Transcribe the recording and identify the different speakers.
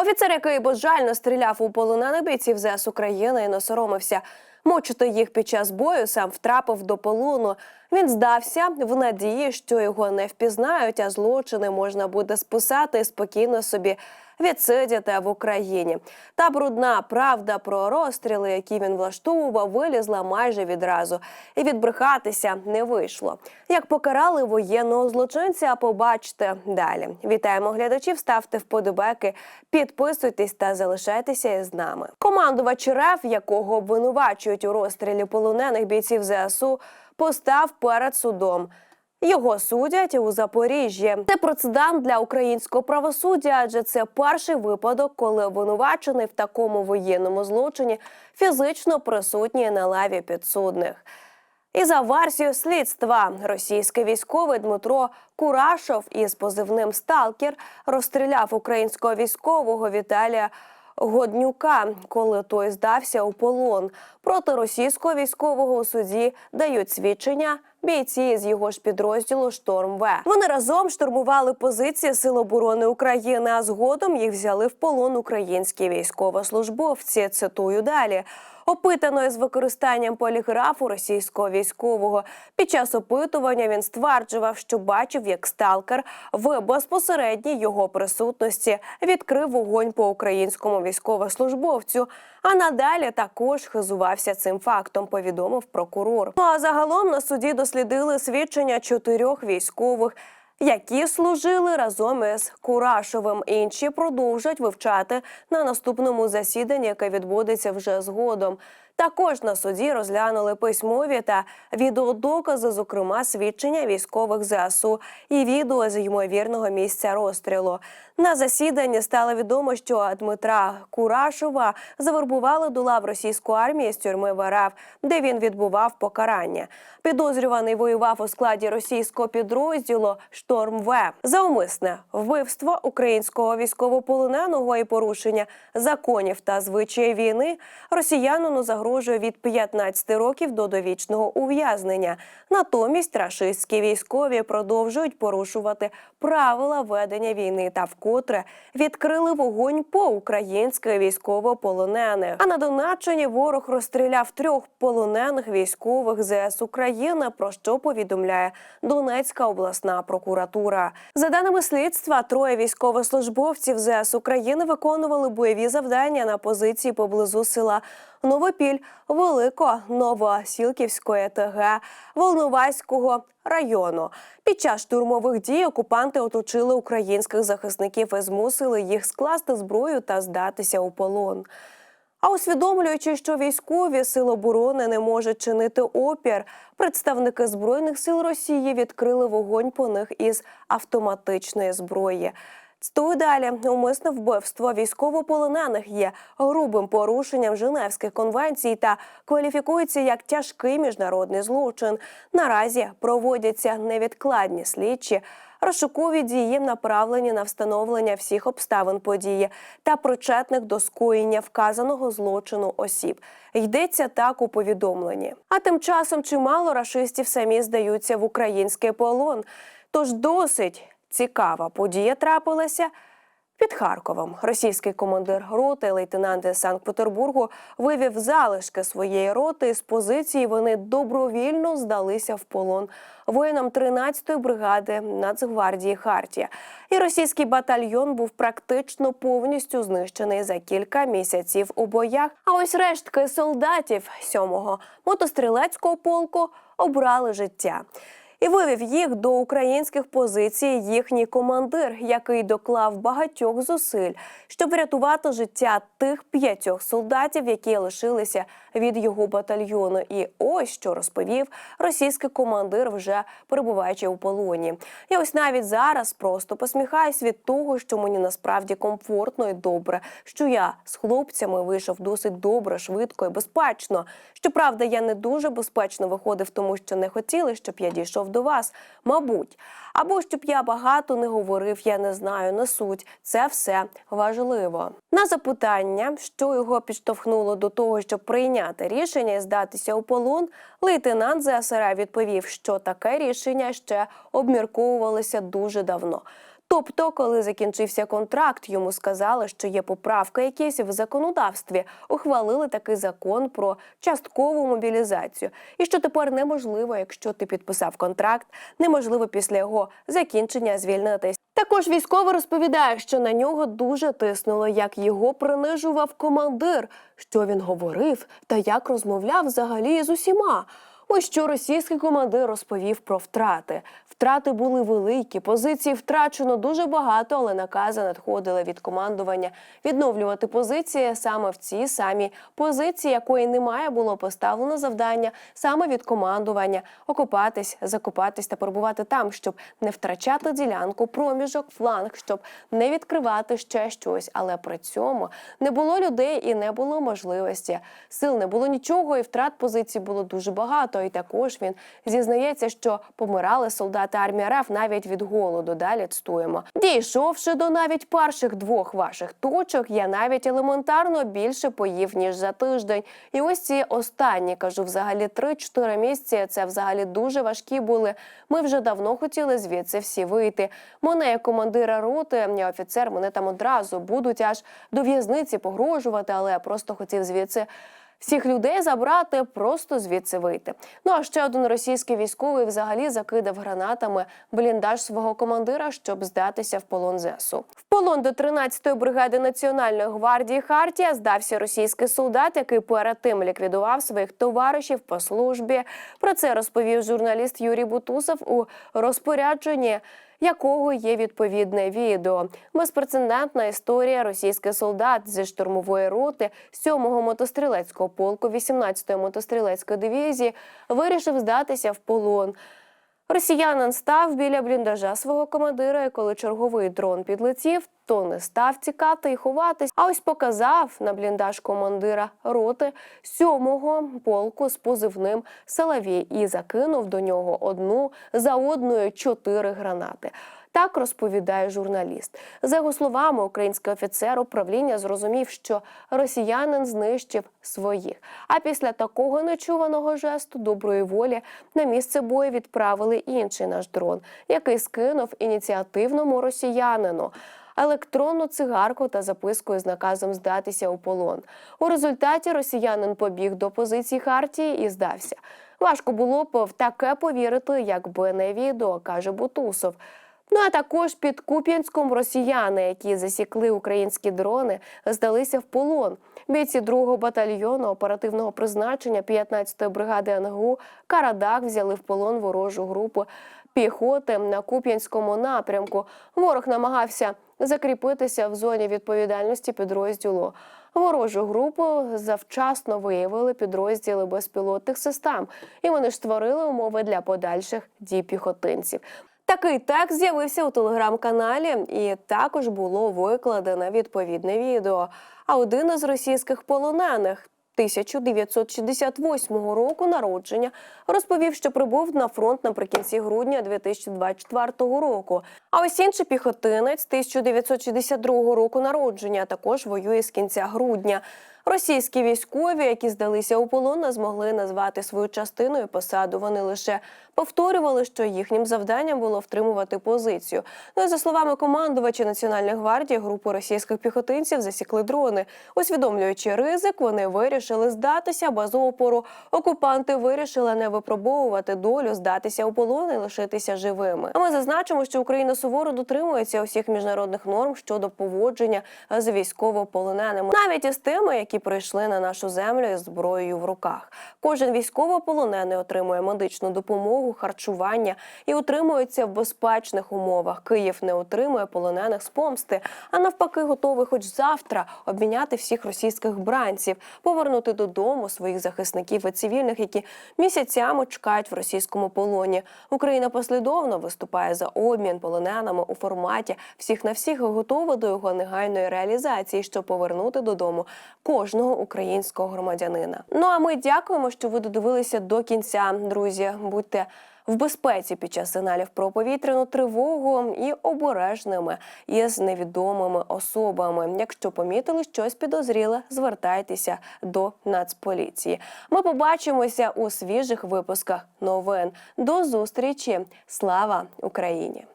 Speaker 1: Офіцер, який безжально стріляв у полонених бійців ЗС України і не мучити їх під час бою, сам втрапив до полону. Він здався в надії, що його не впізнають, а злочини можна буде списати і спокійно собі відсидіти в Україні. Та брудна правда про розстріли, які він влаштовував, вилізла майже відразу, і відбрехатися не вийшло. Як покарали воєнного злочинця, побачите далі. Вітаємо глядачів, ставте вподобайки, підписуйтесь та залишайтеся із нами. Командувач РФ, якого обвинувачують у розстрілі полонених бійців ЗСУ, постав перед судом. Його судять у Запоріжжі. Це прецедент для українського правосуддя, адже це перший випадок, коли обвинувачений в такому воєнному злочині фізично присутній на лаві підсудних. І за версією слідства, російський військовий Дмитро Курашов із позивним Сталкер розстріляв українського військового Віталія Годнюка, коли той здався у полон. Проти російського військового у суді дають свідчення бійці з його ж підрозділу Шторм В. Вони разом штурмували позиції Сил оборони України, а згодом їх взяли в полон українські військовослужбовці. Цитую далі. Опитаної з використанням поліграфу російського військового під час опитування він стверджував, що бачив, як сталкер в безпосередній його присутності відкрив вогонь по українському військовослужбовцю. А надалі також хизувався цим фактом. Повідомив прокурор. Ну а загалом на суді дослідили свідчення чотирьох військових. Які служили разом із Курашовим, інші продовжать вивчати на наступному засіданні, яке відбудеться вже згодом. Також на суді розглянули письмові та відеодокази, зокрема свідчення військових ЗСУ і відео з ймовірного місця розстрілу. На засіданні стало відомо, що Дмитра Курашова завербували до лав російської армії з тюрми в РФ, де він відбував покарання. Підозрюваний воював у складі російського підрозділу Шторм В за умисне вбивство українського військовополоненого і порушення законів та звичаї війни. Росіянину загрожує від 15 років до довічного ув'язнення. Натомість рашистські військові продовжують порушувати правила ведення війни та вкотре відкрили вогонь по українських військовополонених. А на Донеччині ворог розстріляв трьох полонених військових ЗС України. Про що повідомляє Донецька обласна прокуратура. За даними слідства, троє військовослужбовців ЗС України виконували бойові завдання на позиції поблизу села Новопіль Велико Новосілківської ТГ Волноваського району. Під час штурмових дій окупанти оточили українських захисників і змусили їх скласти зброю та здатися у полон. А усвідомлюючи, що військові сил оборони не можуть чинити опір, представники збройних сил Росії відкрили вогонь по них із автоматичної зброї. Цитую далі умисне вбивство військовополонених є грубим порушенням Женевських конвенцій та кваліфікується як тяжкий міжнародний злочин. Наразі проводяться невідкладні слідчі. Розшукові дії направлені на встановлення всіх обставин події та причетних до скоєння вказаного злочину осіб. Йдеться так у повідомленні. А тим часом чимало рашистів самі здаються в український полон. Тож досить цікава подія трапилася. Під Харковом російський командир роти, лейтенант Санкт-Петербургу, вивів залишки своєї роти з позиції. Вони добровільно здалися в полон воїнам 13-ї бригади Нацгвардії Хартія. І російський батальйон був практично повністю знищений за кілька місяців у боях. А ось рештки солдатів 7-го мотострілецького полку обрали життя. І вивів їх до українських позицій їхній командир, який доклав багатьох зусиль, щоб врятувати життя тих п'ятьох солдатів, які лишилися від його батальйону. І ось що розповів російський командир, вже перебуваючи у полоні. Я ось навіть зараз просто посміхаюсь від того, що мені насправді комфортно і добре, що я з хлопцями вийшов досить добре, швидко і безпечно. Щоправда, я не дуже безпечно виходив, тому що не хотіли, щоб я дійшов до вас, мабуть. Або щоб я багато не говорив, я не знаю, не суть. Це все важливо. На запитання, що його підштовхнуло до того, щоб прийняти рішення і здатися у полон, лейтенант ЗСР відповів, що таке рішення ще обмірковувалося дуже давно. Тобто, коли закінчився контракт, йому сказали, що є поправка якісь в законодавстві, ухвалили такий закон про часткову мобілізацію, і що тепер неможливо, якщо ти підписав контракт, неможливо після його закінчення звільнитись. Також військовий розповідає, що на нього дуже тиснуло, як його принижував командир, що він говорив та як розмовляв взагалі з усіма. Ось що російський командир розповів про втрати. Втрати були великі, позицій втрачено дуже багато, але накази надходили від командування відновлювати позиції саме в ці самі позиції, якої немає, було поставлено завдання саме від командування окопатись, закопатись та перебувати там, щоб не втрачати ділянку, проміжок, фланг, щоб не відкривати ще щось. Але при цьому не було людей і не було можливості. Сил не було нічого, і втрат позицій було дуже багато. І також він зізнається, що помирали солдати армії РФ навіть від голоду. Далі цитуємо. Дійшовши до навіть перших двох ваших точок, я навіть елементарно більше поїв ніж за тиждень. І ось ці останні кажу, взагалі 3-4 місяці. Це взагалі дуже важкі були. Ми вже давно хотіли звідси всі вийти. Мене як командира роти, я офіцер, мене там одразу будуть аж до в'язниці погрожувати, але я просто хотів звідси. Всіх людей забрати, просто звідси вийти. Ну а ще один російський військовий взагалі закидав гранатами бліндаж свого командира, щоб здатися в полон ЗСУ. В полон до 13-ї бригади Національної гвардії Хартія здався російський солдат, який перед тим ліквідував своїх товаришів по службі. Про це розповів журналіст Юрій Бутусов у розпорядженні якого є відповідне відео. Безпрецедентна історія російських солдат зі штурмової роти 7-го мотострілецького полку 18-ї мотострілецької дивізії вирішив здатися в полон. Росіянин став біля бліндажа свого командира, і коли черговий дрон підлетів, то не став тікати і ховатись, а ось показав на бліндаж командира роти сьомого полку з позивним Соловій і закинув до нього одну за одною чотири гранати. Так розповідає журналіст. За його словами, український офіцер управління зрозумів, що росіянин знищив своїх. А після такого нечуваного жесту доброї волі на місце бою відправили інший наш дрон, який скинув ініціативному росіянину. Електронну цигарку та записку з наказом здатися у полон. У результаті росіянин побіг до позиції Хартії і здався. Важко було б в таке повірити, якби не відео, каже Бутусов. Ну а також під Куп'янськом росіяни, які засікли українські дрони, здалися в полон. Бійці 2-го батальйону оперативного призначення 15-ї бригади НГУ Карадак взяли в полон ворожу групу піхоти на Куп'янському напрямку. Ворог намагався закріпитися в зоні відповідальності підрозділу. Ворожу групу завчасно виявили підрозділи безпілотних систем, і вони ж створили умови для подальших дій піхотинців. Такий текст з'явився у телеграм-каналі, і також було викладено відповідне відео. А один із російських полонених 1968 року народження розповів, що прибув на фронт наприкінці грудня 2024 року. А ось інший піхотинець 1962 року народження також воює з кінця грудня. Російські військові, які здалися у полон, не змогли назвати свою частину і посаду. Вони лише повторювали, що їхнім завданням було втримувати позицію. Ну і за словами командувача Національної гвардії, групу російських піхотинців засікли дрони. Усвідомлюючи ризик, вони вирішили здатися без опору. Окупанти вирішили не випробовувати долю, здатися у полон і лишитися живими. А ми зазначимо, що Україна суворо дотримується усіх міжнародних норм щодо поводження з військовополоненими, навіть із тими, які прийшли на нашу землю із зброєю в руках. Кожен військовополонений отримує медичну допомогу, харчування і утримується в безпечних умовах. Київ не отримує полонених з помсти, а навпаки, готовий хоч завтра обміняти всіх російських бранців, повернути додому своїх захисників і цивільних, які місяцями чекають в російському полоні. Україна послідовно виступає за обмін полоненими у форматі всіх на всіх готова до його негайної реалізації, щоб повернути додому кожного українського громадянина. Ну а ми дякуємо, що ви додивилися до кінця, друзі. Будьте в безпеці під час сигналів про повітряну тривогу і обережними із невідомими особами. Якщо помітили щось підозріле, звертайтеся до Нацполіції. Ми побачимося у свіжих випусках новин. До зустрічі! Слава Україні!